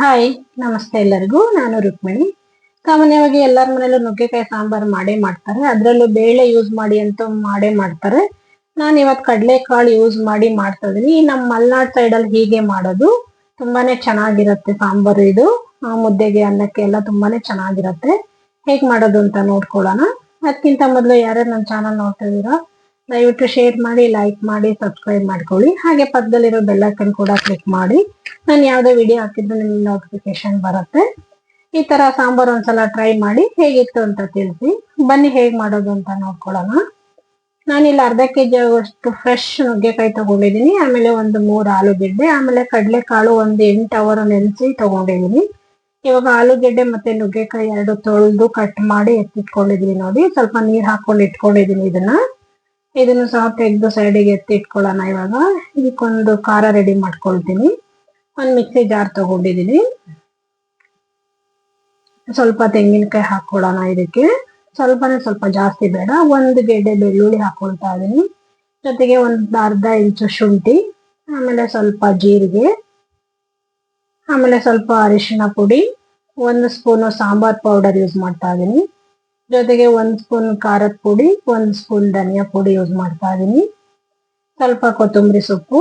Hi ನಮಸ್ತೆ ಎಲ್ಲರಿಗೂ. ನಾನು ರುಕ್ಮಿಣಿ. ಸಾಮಾನ್ಯವಾಗಿ ಎಲ್ಲರ ಮನೇಲೂ ನುಗ್ಗೆಕಾಯಿ ಸಾಂಬಾರ್ ಮಾಡೇ ಮಾಡ್ತಾರೆ. ಅದರಲ್ಲೂ ಬೇಳೆ ಯೂಸ್ ಮಾಡಿ ಅಂತೂ ಮಾಡೇ ಮಾಡ್ತಾರೆ. ನಾನು ಇವತ್ತು ಕಡಲೆಕಾಳು ಯೂಸ್ ಮಾಡಿ ಮಾಡ್ತಾ ಇದೀನಿ. ಈ ನಮ್ಮ ಮಲ್ನಾಡ್ ಸೈಡಲ್ಲಿ ಹೀಗೆ ಮಾಡೋದು ತುಂಬಾನೇ ಚೆನ್ನಾಗಿರುತ್ತೆ ಸಾಂಬಾರು ಇದು. ಆ, ಮುದ್ದೆಗೆ ಅನ್ನಕ್ಕೆ ಎಲ್ಲ ತುಂಬಾನೇ ಚೆನ್ನಾಗಿರುತ್ತೆ. ಹೇಗೆ ಮಾಡೋದು ಅಂತ ನೋಡ್ಕೊಳ್ಳೋಣ. ಅದಕ್ಕಿಂತ ಮೊದಲು ಯಾರ್ಯಾರು ನನ್ನ ಚಾನಲ್ ನೋಡ್ತಾ ಇದೀರಾ ದಯವಿಟ್ಟು ಶೇರ್ ಮಾಡಿ ಲೈಕ್ ಮಾಡಿ ಸಬ್ಸ್ಕ್ರೈಬ್ ಮಾಡ್ಕೊಳ್ಳಿ. ಹಾಗೆ ಪಕ್ಕದಲ್ಲಿರೋ ಬೆಲ್ಲೈಕನ್ ಕೂಡ ಕ್ಲಿಕ್ ಮಾಡಿ. ನಾನು ಯಾವುದೇ ವಿಡಿಯೋ ಹಾಕಿದ್ರು ನಿಮ್ಗೆ ನೋಟಿಫಿಕೇಶನ್ ಬರುತ್ತೆ. ಈ ತರ ಸಾಂಬಾರ್ ಒಂದ್ಸಲ ಟ್ರೈ ಮಾಡಿ ಹೇಗಿತ್ತು ಅಂತ ತಿಳಿಸಿ. ಬನ್ನಿ ಹೇಗ್ ಮಾಡೋದು ಅಂತ ನೋಡ್ಕೊಳ್ಳೋಣ. ನಾನಿಲ್ಲಿ ಅರ್ಧ ಕೆ ಜಿ ಆಗುವಷ್ಟು ಫ್ರೆಶ್ ನುಗ್ಗೆಕಾಯಿ ತಗೊಂಡಿದ್ದೀನಿ. ಆಮೇಲೆ ಒಂದು ಮೂರು ಆಲೂಗೆಡ್ಡೆ, ಆಮೇಲೆ ಕಡಲೆಕಾಳು ಒಂದು ಎಂಟು ಅವರ್ ನೆನೆಸಿ ತಗೊಂಡಿದ್ದೀನಿ. ಇವಾಗ ಆಲೂಗೆಡ್ಡೆ ಮತ್ತೆ ನುಗ್ಗೆಕಾಯಿ ಎರಡು ತೊಳೆದು ಕಟ್ ಮಾಡಿ ಎತ್ತಿಟ್ಕೊಂಡಿದೀನಿ ನೋಡಿ. ಸ್ವಲ್ಪ ನೀರು ಹಾಕೊಂಡು ಇಟ್ಕೊಂಡಿದೀನಿ ಇದನ್ನ. ಇದನ್ನು ಸಹ ತೆಗೆದು ಸೈಡಿಗೆ ಎತ್ತಿ ಇಟ್ಕೊಳ್ಳೋಣ ಇವಾಗ. ಇದಕ್ಕೊಂದು ಖಾರ ರೆಡಿ ಮಾಡ್ಕೊಳ್ತೀನಿ. ಒಂದು ಮಿಕ್ಸಿ ಜಾರ್ ತಗೊಂಡಿದ್ದೀನಿ ಸ್ವಲ್ಪ ತೆಂಗಿನಕಾಯಿ ಹಾಕೊಳ್ಳೋಣ ಇದಕ್ಕೆ. ಸ್ವಲ್ಪನೇ ಸ್ವಲ್ಪ ಜಾಸ್ತಿ ಬೇಡ. ಒಂದು ಗೆಡ್ಡೆ ಬೆಳ್ಳುಳ್ಳಿ ಹಾಕೊಳ್ತಾ ಇದೀನಿ. ಜೊತೆಗೆ ಒಂದು ಅರ್ಧ ಇಂಚು ಶುಂಠಿ, ಆಮೇಲೆ ಸ್ವಲ್ಪ ಜೀರಿಗೆ, ಆಮೇಲೆ ಸ್ವಲ್ಪ ಅರಿಶಿಣ ಪುಡಿ, ಒಂದು ಸ್ಪೂನು ಸಾಂಬಾರ್ ಪೌಡರ್ ಯೂಸ್ ಮಾಡ್ತಾ ಇದೀನಿ. ಜೊತೆಗೆ ಒಂದು ಸ್ಪೂನ್ ಖಾರದ ಪುಡಿ, ಒಂದು ಸ್ಪೂನ್ ಧನಿಯಾ ಪುಡಿ ಯೂಸ್ ಮಾಡ್ತಾ ಇದೀನಿ. ಸ್ವಲ್ಪ ಕೊತ್ತಂಬರಿ ಸೊಪ್ಪು.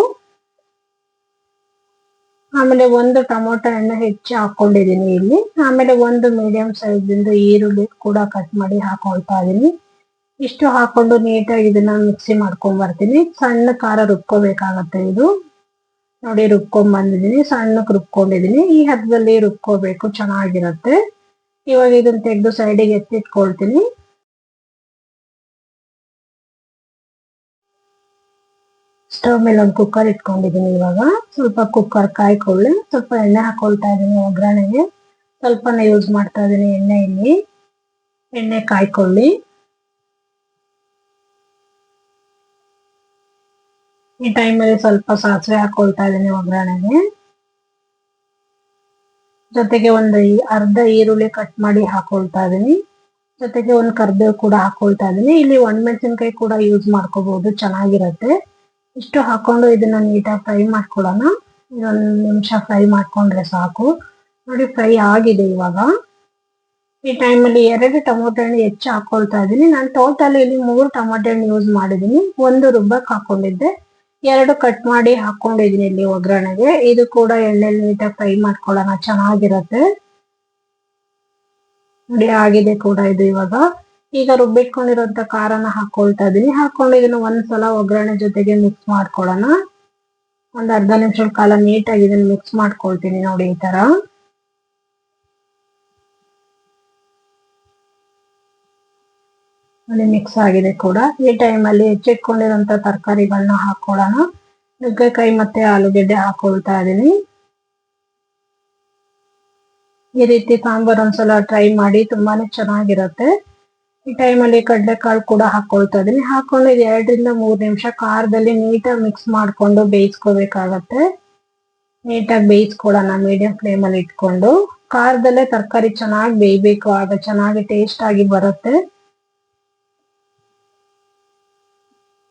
ಆಮೇಲೆ ಒಂದು ಟೊಮೊಟೊ ಹಣ್ಣು ಹೆಚ್ಚು ಹಾಕೊಂಡಿದ್ದೀನಿ ಇಲ್ಲಿ. ಆಮೇಲೆ ಒಂದು ಮೀಡಿಯಂ ಸೈಜ್ ಇಂದ ಈರುಳ್ಳಿ ಕೂಡ ಕಟ್ ಮಾಡಿ ಹಾಕೊಳ್ತಾ ಇದೀನಿ. ಇಷ್ಟು ಹಾಕೊಂಡು ನೀಟಾಗಿ ಇದನ್ನ ಮಿಕ್ಸಿ ಮಾಡ್ಕೊಂಡ್ ಬರ್ತೀನಿ. ಸಣ್ಣ ಖಾರ ರುಬ್ಕೋಬೇಕಾಗತ್ತೆ ಇದು. ನೋಡಿ ರುಬ್ಕೊಂಡ್ ಬಂದಿದ್ದೀನಿ ಸಣ್ಣಕ್ಕೆ ರುಬ್ಕೊಂಡಿದೀನಿ. ಈ ಹದದಲ್ಲಿ ರುಬ್ಕೋಬೇಕು, ಚೆನ್ನಾಗಿರತ್ತೆ. ಇವಾಗ ಇದನ್ನ ತೆಗೆದು ಸೈಡಿಗೆ ಎತ್ತಿಟ್ಕೊಳ್ತೀನಿ. ಸ್ಟವ್ ಮೇಲೆ ಒಂದು ಕುಕ್ಕರ್ ಇಟ್ಕೊಂಡಿದ್ದೀನಿ ಇವಾಗ. ಸ್ವಲ್ಪ ಕುಕ್ಕರ್ ಕಾಯ್ಕೊಳ್ಳಿ. ಸ್ವಲ್ಪ ಎಣ್ಣೆ ಹಾಕೊಳ್ತಾ ಇದ್ದೀನಿ ಒಗ್ಗರಣೆಗೆ. ಸ್ವಲ್ಪನೇ ಯೂಸ್ ಮಾಡ್ತಾ ಇದ್ದೀನಿ ಎಣ್ಣೆ ಇಲ್ಲಿ ಎಣ್ಣೆ ಕಾಯ್ಕೊಳ್ಳಿ. ಈ ಟೈಮಲ್ಲಿ ಸ್ವಲ್ಪ ಸಾಸಿವೆ ಹಾಕೊಳ್ತಾ ಇದ್ದೀನಿ ಒಗ್ಗರಣೆಗೆ. ಜೊತೆಗೆ ಒಂದು ಅರ್ಧ ಈರುಳ್ಳಿ ಕಟ್ ಮಾಡಿ ಹಾಕೊಳ್ತಾ ಇದೀನಿ. ಜೊತೆಗೆ ಒಂದು ಕರ್ಬೇವು ಕೂಡ ಹಾಕೊಳ್ತಾ ಇದೀನಿ. ಇಲ್ಲಿ ಒಣಮೆಣಸಿನ್ಕಾಯಿ ಕೂಡ ಯೂಸ್ ಮಾಡ್ಕೋಬಹುದು ಚೆನ್ನಾಗಿರತ್ತೆ. ಇಷ್ಟು ಹಾಕೊಂಡು ಇದನ್ನ ನೀಟಾಗಿ ಫ್ರೈ ಮಾಡ್ಕೊಳ್ಳೋಣ. ಇದೊಂದು ನಿಮಿಷ ಫ್ರೈ ಮಾಡ್ಕೊಂಡ್ರೆ ಸಾಕು. ನೋಡಿ ಫ್ರೈ ಆಗಿದೆ ಇವಾಗ. ಈ ಟೈಮಲ್ಲಿ ಎರಡು ಟೊಮೊಟೊ ಹಣ್ಣು ಹೆಚ್ಚು ಹಾಕೊಳ್ತಾ ಇದ್ದೀನಿ ನಾನು ಟೋಟಲ್ ಇಲ್ಲಿ ಮೂರು ಟೊಮೊಟೊ ಹಣ್ಣು ಯೂಸ್ ಮಾಡಿದ್ದೀನಿ ಒಂದು ರುಬ್ಬಕ್ಕೆ ಹಾಕೊಂಡಿದ್ದೆ. ಎರಡು ಕಟ್ ಮಾಡಿ ಹಾಕೊಂಡಿದೀನಿ ಇಲ್ಲಿ ಒಗ್ಗರಣೆಗೆ. ಇದು ಕೂಡ ಎಣ್ಣೆಲಿ ನೀಟಾಗಿ ಫ್ರೈ ಮಾಡ್ಕೊಳ್ಳೋಣ, ಚೆನ್ನಾಗಿರತ್ತೆ. ನೋಡಿ ಆಗಿದೆ ಕೂಡ ಇದು ಇವಾಗ. ಈಗ ರುಬ್ಬಿಟ್ಕೊಂಡಿರೋಂಥ ಖಾರನ ಹಾಕೊಳ್ತಾ ಇದೀನಿ. ಹಾಕೊಂಡು ಇದನ್ನ ಒಂದ್ಸಲ ಒಗ್ಗರಣೆ ಜೊತೆಗೆ ಮಿಕ್ಸ್ ಮಾಡ್ಕೊಳ್ಳೋಣ. ಒಂದ್ ಅರ್ಧ ನಿಮಿಷದ ಕಾಲ ನೀಟಾಗಿ ಇದನ್ನ ಮಿಕ್ಸ್ ಮಾಡ್ಕೊಳ್ತೀನಿ ನೋಡಿ ಈ ತರ. ನೋಡಿ ಮಿಕ್ಸ್ ಆಗಿದೆ ಕೂಡ. ಈ ಟೈಮಲ್ಲಿ ಹೆಚ್ಚಿಟ್ಕೊಂಡಿರೋಂಥ ತರಕಾರಿಗಳನ್ನ ಹಾಕೊಳ್ಳೋಣ. ನುಗ್ಗೆಕಾಯಿ ಮತ್ತೆ ಆಲೂಗೆಡ್ಡೆ ಹಾಕೊಳ್ತಾ ಇದೀನಿ. ಈ ರೀತಿ ಸಾಂಬಾರ್ ಒಂದ್ಸಲ ಟ್ರೈ ಮಾಡಿ ತುಂಬಾನೇ ಚೆನ್ನಾಗಿರುತ್ತೆ. ಈ ಟೈಮಲ್ಲಿ ಕಡಲೆಕಾಳು ಕೂಡ ಹಾಕೊಳ್ತಾ ಇದೀನಿ. ಹಾಕೊಂಡು ಎರಡರಿಂದ ಮೂರು ನಿಮಿಷ ಖಾರದಲ್ಲಿ ನೀಟಾಗಿ ಮಿಕ್ಸ್ ಮಾಡ್ಕೊಂಡು ಬೇಯಿಸ್ಕೋಬೇಕಾಗತ್ತೆ. ನೀಟಾಗಿ ಬೇಯಿಸ್ಕೊಡೋಣ ಮೀಡಿಯಂ ಫ್ಲೇಮಲ್ಲಿ ಇಟ್ಕೊಂಡು. ಖಾರದಲ್ಲೇ ತರಕಾರಿ ಚೆನ್ನಾಗಿ ಬೇಯಬೇಕು, ಆಗ ಚೆನ್ನಾಗಿ ಟೇಸ್ಟ್ ಆಗಿ ಬರುತ್ತೆ.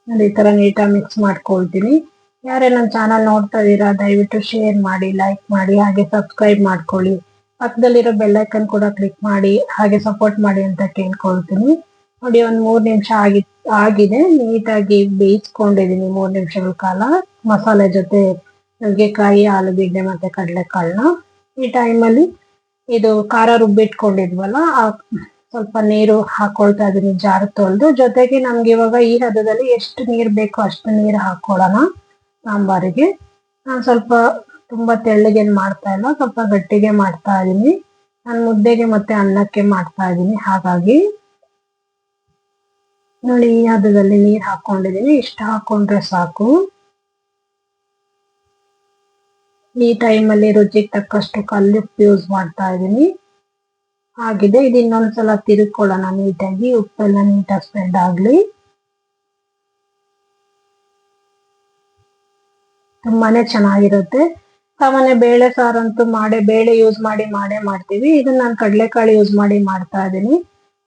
ಈ ತರ ನೀಟಾಗಿ ಮಿಕ್ಸ್ ಮಾಡ್ಕೊಳ್ತೀನಿ. ಯಾರೇ ನನ್ನ ಚಾನಲ್ ನೋಡ್ತಾ ಇದೀರಾ ದಯವಿಟ್ಟು ಶೇರ್ ಮಾಡಿ ಲೈಕ್ ಮಾಡಿ, ಹಾಗೆ ಸಬ್ಸ್ಕ್ರೈಬ್ ಮಾಡ್ಕೊಳ್ಳಿ. ಪಕ್ಕದಲ್ಲಿರೋ ಬೆಲ್ಲೈಕನ್ ಕೂಡ ಕ್ಲಿಕ್ ಮಾಡಿ, ಹಾಗೆ ಸಪೋರ್ಟ್ ಮಾಡಿ ಅಂತ ಕೇಳ್ಕೊಳ್ತೀನಿ. ನೋಡಿ, ಒಂದ್ ಮೂರ್ ನಿಮಿಷ ಆಗಿ, ಆಗಿದೆ. ನೀಟಾಗಿ ಬೇಯಿಸ್ಕೊಂಡಿದೀನಿ ಮೂರ್ ನಿಮಿಷಗಳ ಕಾಲ. ಮಸಾಲೆ ಜೊತೆ ನುಗ್ಗೆಕಾಯಿ ಆಲೂಗಡ್ಡೆ ಮತ್ತೆ ಕಡಲೆಕಾಳನ್ನ. ಈ ಟೈಮಲ್ಲಿ ಇದು ಖಾರ ರುಬ್ಬಿಟ್ಕೊಂಡಿದ್ವಲ್ಲ, ಆ ಸ್ವಲ್ಪ ನೀರು ಹಾಕೊಳ್ತಾ ಇದೀನಿ, ಜಾರ್ ತೊಳೆದು. ಜೊತೆಗೆ ನಮ್ಗೆ ಇವಾಗ ಈ ಹದದಲ್ಲಿ ಎಷ್ಟು ನೀರ್ ಬೇಕೋ ಅಷ್ಟು ನೀರು ಹಾಕೊಳ್ಳೋಣ ಸಾಂಬಾರಿಗೆ. ನಾನು ಸ್ವಲ್ಪ ತುಂಬಾ ತೆಳ್ಳಗೆ ಮಾಡ್ತಾ ಇಲ್ಲ, ಸ್ವಲ್ಪ ಗಟ್ಟಿಗೆ ಮಾಡ್ತಾ ಇದೀನಿ. ನಾನು ಮುದ್ದೆಗೆ ಮತ್ತೆ ಅನ್ನಕ್ಕೆ ಮಾಡ್ತಾ ಇದೀನಿ, ಹಾಗಾಗಿ. ನೋಡಿ, ಈ ಹದದಲ್ಲಿ ನೀರ್ ಹಾಕೊಂಡಿದೀನಿ. ಇಷ್ಟ ಹಾಕೊಂಡ್ರೆ ಸಾಕು. ಈ ಟೈಮಲ್ಲಿ ರುಚಿಗೆ ತಕ್ಕಷ್ಟು ಕಲ್ಲುಪ್ಪು ಯೂಸ್ ಮಾಡ್ತಾ ಇದೀನಿ. ಆಗಿದೆ. ಇದು ಇನ್ನೊಂದ್ಸಲ ತಿರುಕೊಳ್ಳೋಣ ನೀಟಾಗಿ. ಉಪ್ಪೆಲ್ಲ ನೀಟಾಗಿ ಸ್ಪ್ರೆಡ್ ಆಗ್ಲಿ. ತುಂಬಾನೇ ಚೆನ್ನಾಗಿರುತ್ತೆ. ಸಾಮಾನ್ಯ ಬೇಳೆ ಸಾರಂತೂ ಮಾಡೇ, ಬೇಳೆ ಯೂಸ್ ಮಾಡಿ, ಮಾಡೇ ಮಾಡ್ತೀವಿ. ಇದನ್ನ ನಾನು ಕಡಲೆಕಾಳು ಯೂಸ್ ಮಾಡಿ ಮಾಡ್ತಾ ಇದ್ದೀನಿ.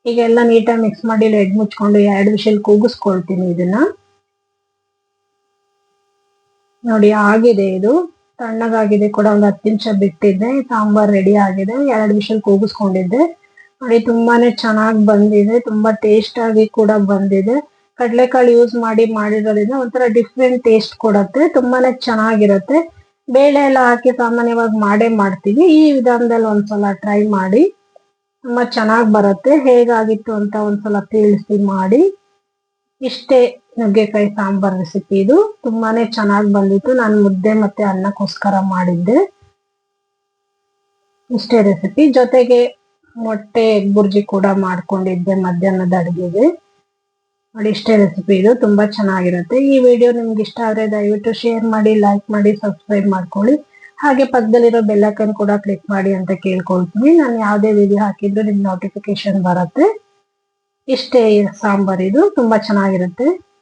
ಈಗೆಲ್ಲ ನೀಟಾಗಿ ಮಿಕ್ಸ್ ಮಾಡಿ ಲೆಡ್ ಮುಚ್ಕೊಂಡು ಎರಡು ವಿಷಲ್ ಕೂಗಿಸ್ಕೊಳ್ತೀನಿ ಇದನ್ನ. ನೋಡಿ, ಆಗಿದೆ ಇದು. ತಣ್ಣಗಾಗಿದೆ ಕೂಡ ಒಂದು ಹತ್ತು ನಿಮಿಷ ಬಿಟ್ಟಿದ್ದೆ, ಸಾಂಬಾರ್ ರೆಡಿ ಆಗಿದೆ, ಎರಡು ವಿಷಲ್ ಕೂಗಿಸ್ಕೊಂಡಿದ್ದೆ. ನೋಡಿ, ತುಂಬಾನೇ ಚೆನ್ನಾಗಿ ಬಂದಿದೆ, ತುಂಬಾ ಟೇಸ್ಟ್ ಆಗಿ ಕೂಡ ಬಂದಿದೆ. ಕಡಲೆಕಾಳು ಯೂಸ್ ಮಾಡಿ ಮಾಡಿರೋದ್ರಿಂದ ಒಂಥರ ಡಿಫ್ರೆಂಟ್ ಟೇಸ್ಟ್ ಕೊಡುತ್ತೆ, ತುಂಬಾನೇ ಚೆನ್ನಾಗಿರುತ್ತೆ. ಬೇಳೆ ಎಲ್ಲ ಹಾಕಿ ಸಾಮಾನ್ಯವಾಗಿ ಮಾಡೇ ಮಾಡ್ತೀವಿ, ಈ ವಿಧಾನದಲ್ಲಿ ಒಂದ್ಸಲ ಟ್ರೈ ಮಾಡಿ, ತುಂಬಾ ಚೆನ್ನಾಗಿ ಬರುತ್ತೆ. ಹೇಗಾಗಿತ್ತು ಅಂತ ಒಂದ್ಸಲ ತಿಳಿಸಿ ಮಾಡಿ, ಇಷ್ಟೇ. ನುಗ್ಗೆಕಾಯಿ ಸಾಂಬಾರ್ ರೆಸಿಪಿ ಇದು. ತುಂಬಾನೇ ಚೆನ್ನಾಗಿ ಬಂದಿತ್ತು. ನಾನು ಮುದ್ದೆ ಮತ್ತೆ ಅನ್ನಕ್ಕೋಸ್ಕರ ಮಾಡಿದ್ದೆ. ಇಷ್ಟೇ ರೆಸಿಪಿ ಜೊತೆಗೆ ಮೊಟ್ಟೆ ಬುರ್ಜಿ ಕೂಡ ಮಾಡ್ಕೊಂಡಿದ್ದೆ ಮಧ್ಯಾಹ್ನದ ಅಡುಗೆಗೆ. ನೋಡಿ, ಇಷ್ಟೇ ರೆಸಿಪಿ ಇದು. ತುಂಬಾ ಚೆನ್ನಾಗಿರುತ್ತೆ. ಈ ವಿಡಿಯೋ ನಿಮ್ಗೆ ಇಷ್ಟ ಆದ್ರೆ ದಯವಿಟ್ಟು ಶೇರ್ ಮಾಡಿ ಲೈಕ್ ಮಾಡಿ ಸಬ್ಸ್ಕ್ರೈಬ್ ಮಾಡ್ಕೊಳ್ಳಿ. ಹಾಗೆ ಪಕ್ಕದಲ್ಲಿರೋ ಬೆಲ್ಲೈಕನ್ ಕೂಡ ಕ್ಲಿಕ್ ಮಾಡಿ ಅಂತ ಕೇಳ್ಕೊಳ್ತೀನಿ. ನಾನು ಯಾವುದೇ ವಿಡಿಯೋ ಹಾಕಿದ್ರು ನಿಮ್ಗೆ ನೋಟಿಫಿಕೇಶನ್ ಬರುತ್ತೆ. ಇಷ್ಟೇ ಸಾಂಬಾರ್ ಇದು. ತುಂಬಾ ಚೆನ್ನಾಗಿರುತ್ತೆ.